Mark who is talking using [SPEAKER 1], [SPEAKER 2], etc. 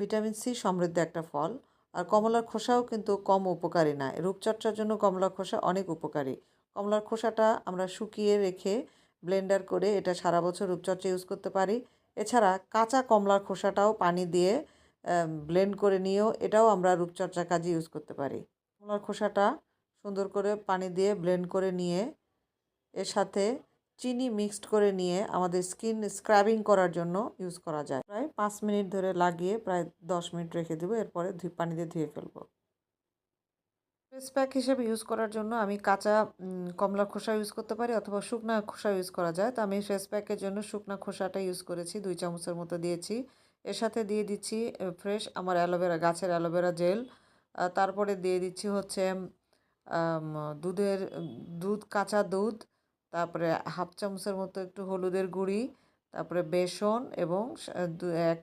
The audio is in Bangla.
[SPEAKER 1] ভিটামিন সি সমৃদ্ধ একটা ফল। আর কমলার খোসাও কিন্তু কম উপকারী না। রূপচর্চার জন্য কমলার খোসা অনেক উপকারী। কমলার খোসাটা আমরা শুকিয়ে রেখে ব্লেন্ডার করে এটা সারা বছর রূপচর্চা ইউজ করতে পারি। এছাড়া কাঁচা কমলার খোসাটাও পানি দিয়ে ব্লেন্ড করে নিয়েও এটাও আমরা রূপচর্চার কাজে ইউজ করতে পারি। কমলার খোসাটা সুন্দর করে পানি দিয়ে ব্লেন্ড করে নিয়ে, এর সাথে চিনি মিক্সড করে নিয়ে আমাদের স্কিন স্ক্রাবিং করার জন্য ইউজ করা যায়। পাঁচ মিনিট ধরে লাগিয়ে প্রায় দশ মিনিট রেখে দেবো, এরপরে পানি দিয়ে ধুয়ে ফেলব। ফেস প্যাক হিসেবে ইউজ করার জন্য আমি কাঁচা কমলার খোসা ইউজ করতে পারি অথবা শুকনা খোসা ইউজ করা যায়। তো আমি ফেস প্যাকের জন্য শুকনা খোসাটা ইউজ করেছি, দুই চামচের মতো দিয়েছি। এর সাথে দিয়ে দিচ্ছি ফ্রেশ আমার অ্যালোভেরা, গাছের অ্যালোভেরা জেল। তারপরে দিয়ে দিচ্ছি হচ্ছে দুধের, দুধ, কাঁচা দুধ, তারপরে হাফ চামচের মতো একটু হলুদের গুঁড়ি তারপরে বেসন এবং এক